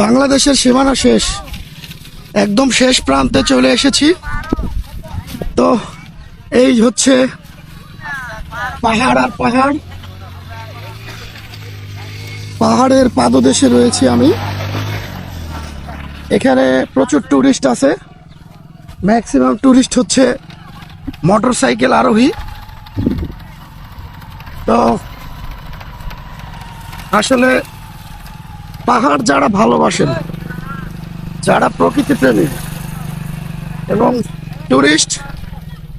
বাংলাদেশের সীমানা শেষ। একদম শেষ প্রান্তে চলে এসেছি। তো এই হচ্ছে পাহাড় আর পাহাড়। পাহাড়ের পাদদেশে রয়েছি আমি। এখানে প্রচুর টুরিস্ট আছে। ম্যাক্সিমাম টুরিস্ট হচ্ছে মোটর সাইকেল আরোহী। তো আসলে পাহাড় যারা ভালোবাসেন, যারা প্রকৃতি প্রেমী এবং টুরিস্ট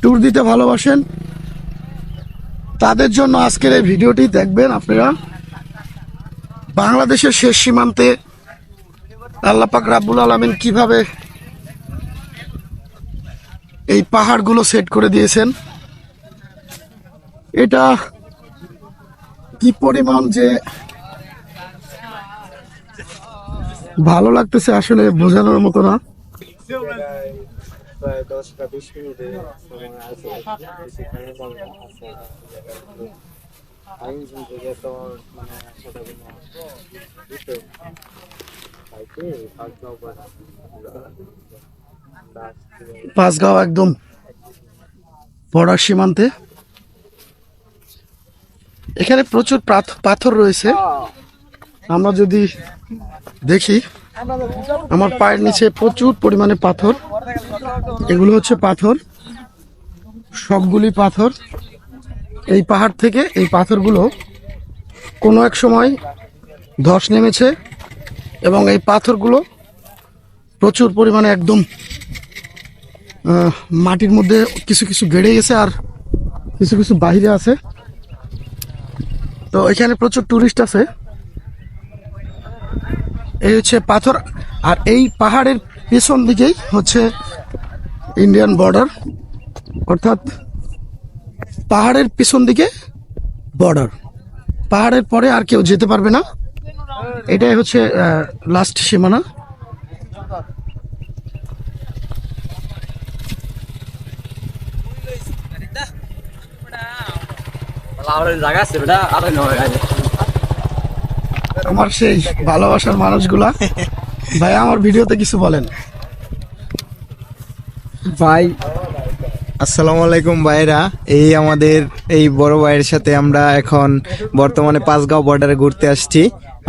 ট্যুর দিতে ভালোবাসেন, তাদের জন্য আজকের এই ভিডিওটি দেখবেন আপনারা। বাংলাদেশের শেষ সীমান্তে আল্লাপাক রাব্বুল আলমিন কীভাবে এই পাহাড়গুলো সেট করে দিয়েছেন, এটা কি পরিমাণ যে ভালো লাগতেছে আসলে, বোঝানোর মতো না। পাঁচগাঁও একদম বর্ডার সীমান্তে। এখানে প্রচুর পাথ- পাথর রয়েছে। আমরা যদি দেখি, আমার পায়ের নিচে প্রচুর পরিমাণে পাথর। এগুলো হচ্ছে পাথর, সবগুলি পাথর। এই পাহাড় থেকে এই পাথরগুলো কোনো এক সময় ধস নেমেছে এবং এই পাথরগুলো প্রচুর পরিমাণে একদম মাটির মধ্যে কিছু কিছু গেড়ে গেছে আর কিছু কিছু বাহিরে আছে। তো এখানে প্রচুর টুরিস্ট আছে। এই হচ্ছে পাথর, আর এই পাহাড়ের পেছন দিকেই হচ্ছে ইন্ডিয়ান বর্ডার অর্থাৎ পাহাড়ের পেছন দিকে বর্ডার পাহাড়ের পরে আর কেউ যেতে পারবে না। এটাই হচ্ছে লাস্ট সীমানা। জায়গা আছে। আমার সেই ভালোবাসার মানুষগুলা। ভাই আমার ভিডিওতে কিছু বলেন। ভাই আসসালামু আলাইকুম ভাইরা। এই আমাদের এই বড় ভাইয়ের সাথে আমরা এখন বর্তমানে পাঁচগাঁও বর্ডারে ঘুরতে আসছি।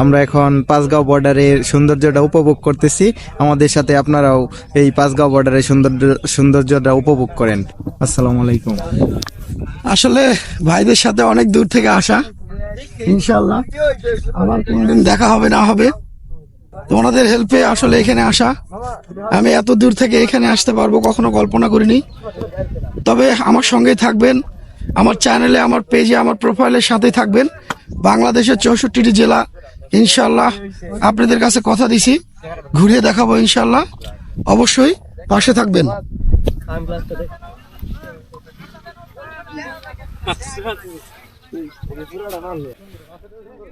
আমরা এখন পাঁচগাঁও বর্ডারের সৌন্দর্যটা উপভোগ করতেছি। আমাদের সাথে আপনারাও এই পাঁচগাঁও বর্ডারের সৌন্দর্য সৌন্দর্যটা উপভোগ করেন। আসসালামু আলাইকুম। আসলে ভাইদের সাথে অনেক দূর থেকে আসা। ইনশাল্লাহ আবার কোনোদিন দেখা হবে, না হবে, তোমাদের হেল্পে আসলে এখানে আসা। আমি এত দূর থেকে এখানে আসতে পারব, কখনো কল্পনা করিনি। তবে আমার সঙ্গেই থাকবেন, আমার চ্যানেলে আমার পেজে আমার প্রোফাইলের সাথে থাকবেন। বাংলাদেশের চৌষট্টিটি জেলা ইনশাল্লাহ আপনাদের কাছে কথা দিছি ঘুরিয়ে দেখাবো ইনশাল্লাহ অবশ্যই পাশে থাকবেন।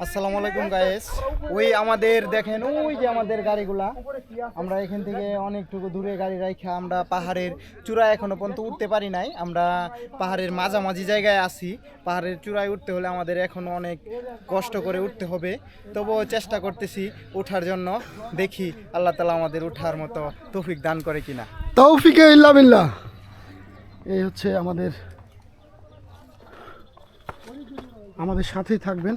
আসসালামু আলাইকুম গায়েস ওই আমাদের দেখেন, ওই যে আমাদের গাড়িগুলা। আমরা এখান থেকে অনেকটুকু দূরে গাড়ি রাখা আমরা পাহাড়ের চূড়ায় এখনও পর্যন্ত উঠতে পারি নাই। আমরা পাহাড়ের মাঝামাঝি জায়গায় আছি। পাহাড়ের চূড়ায় উঠতে হলে আমাদের এখনও অনেক কষ্ট করে উঠতে হবে। তবুও চেষ্টা করতেছি ওঠার জন্য। দেখি আল্লাহ তালা আমাদের উঠার মতো তৌফিক দান করে কিনা। তৌফিকে ইল্লা বিল্লাহ। এই হচ্ছে আমাদের আমাদের সাথেই থাকবেন।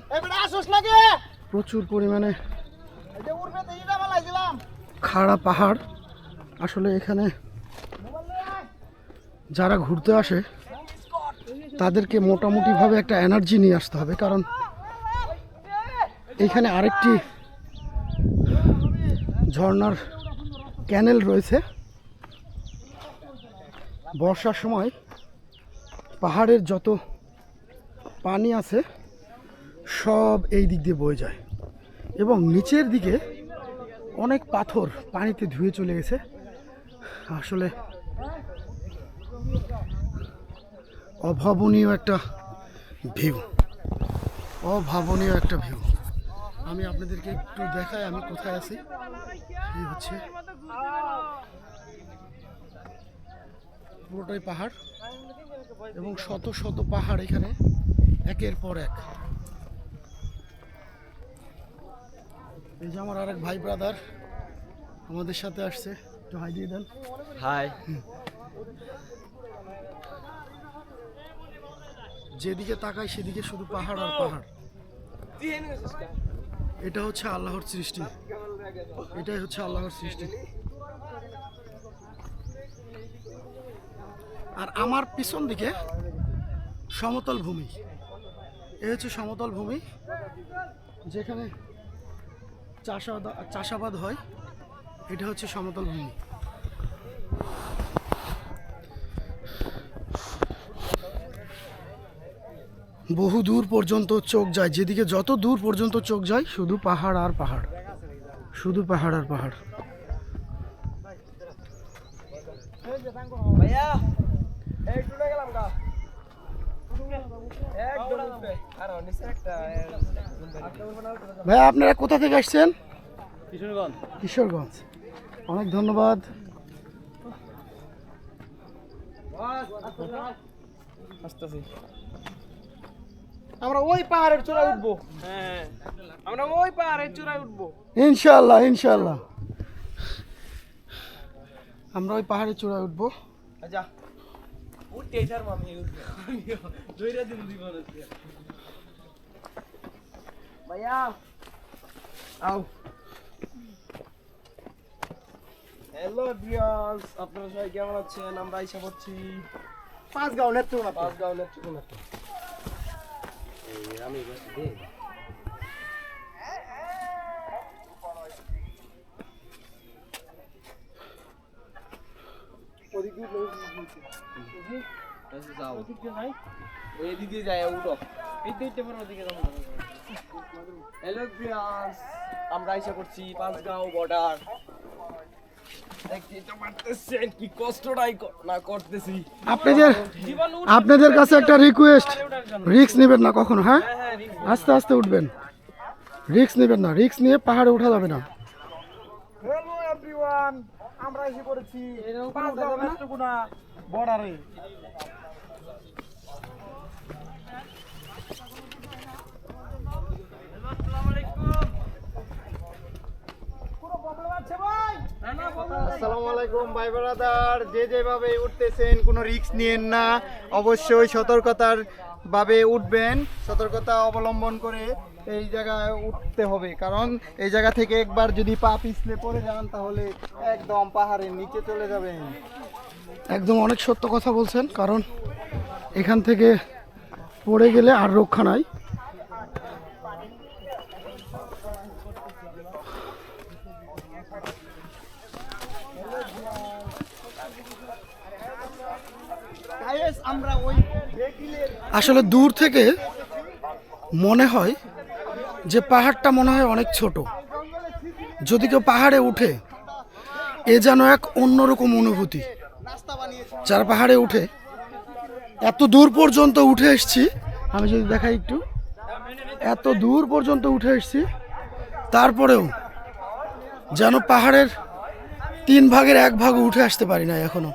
প্রচুর পরিমাণে খাড়া পাহাড়। আসলে এখানে যারা ঘুরতে আসে তাদেরকে মোটামুটিভাবে একটা এনার্জি নিয়ে আসতে হবে। কারণ এখানে আরেকটি ঝর্নার ক্যানেল রয়েছে। বর্ষার সময় পাহাড়ের যত পানি আছে, সব এই দিক দিয়ে বয়ে যায়। এবং নিচের দিকে অনেক পাথর পানিতে ধুয়ে চলে গেছে। আসলে অভাবনীয় একটা ভিউ। অভাবনীয় একটা ভিউ। আমি আপনাদেরকে একটু দেখাই আমি কোথায় আছি। এই হচ্ছে পুরোটাই পাহাড় এবং শত শত পাহাড় এখানে। একের পর এক। এই যে আমার আরেক ভাই ব্রাদার আমাদের সাথে আসছে। একটু হাই দিয়ে দেন। হাই। যেদিকে তাকাই সেদিকে শুধু পাহাড় আর পাহাড়। এটা হচ্ছে আল্লাহর সৃষ্টি। এটাই হচ্ছে আল্লাহর সৃষ্টি। আর আমার পিছন দিকে সমতল ভূমি। এ হচ্ছে সমতল ভূমি, যেখানে চাষাবাদ চাষাবাদ হয়। এটা হচ্ছে সমতল ভূমি। বহু দূর পর্যন্ত চোখ যায়। যেদিকে যত দূর পর্যন্ত চোখ যায়, শুধু পাহাড় আর পাহাড়। শুধু পাহাড় আর পাহাড়। ভাইয়া ভাই আপনারা কোথা থেকে আসছেন? কিশোরগঞ্জ। কিশোরগঞ্জ। অনেক ধন্যবাদ। আমরা ওই পাহাড়ের চূড়ায় উঠবো। হ্যাঁ। আমরা ওই পাহাড়ের চূড়ায় উঠবো। ইনশাল্লাহ ইনশাল্লাহ আমরা ওই পাহাড়ের চূড়ায় উঠবো। আচ্ছা। দিন জীবন ভাইয়া আও। হ্যালো ডিয়ার্স আপনারা সবাই কেমন আছেন? আমরা আইসা করছি পাঁচ গাঁও নেত্রকোনা পাঁচ গাঁও নেত্রকোনা এই আমি দে। যাও এদিকে যায় উঠো হ্যালো প্রিয়াস আমরা আশা করছি পাঁচগাঁও বর্ডার আপনাদের আপনাদের কাছে একটা রিকোয়েস্ট রিক্স নেবেন না কখনো হ্যাঁ? আস্তে আস্তে উঠবেন। রিক্স নেবেন না। রিক্স নিয়ে পাহাড়ে ওঠা যাবে না। হ্যালো এভরিওয়ান আমরা এসে নেত্রকোনা বর্ডারে। যে যেভাবে উঠতেছেন, কোনো রিস্ক নিয়েন না। অবশ্যই উঠবেন। সতর্কতা অবলম্বন করে এই জায়গায় উঠতে হবে। কারণ এই জায়গা থেকে একবার যদি পা পিছলে পড়ে যান, তাহলে একদম পাহাড়ের নিচে চলে যাবেন। একদম অনেক সত্য কথা বলছেন, কারণ এখান থেকে পড়ে গেলে আর রক্ষা নাই। আসলে দূর থেকে মনে হয় যে পাহাড়টা মনে হয় অনেক ছোট। যদি কেউ পাহাড়ে উঠে, এ যেন এক অন্যরকম অনুভূতি। যারা পাহাড়ে উঠে। এত দূর পর্যন্ত উঠে এসছি। আমি যদি দেখাই একটু। এত দূর পর্যন্ত উঠে এসছি। তারপরেও যেন পাহাড়ের তিন ভাগের এক ভাগ উঠে আসতে পারি না এখনও।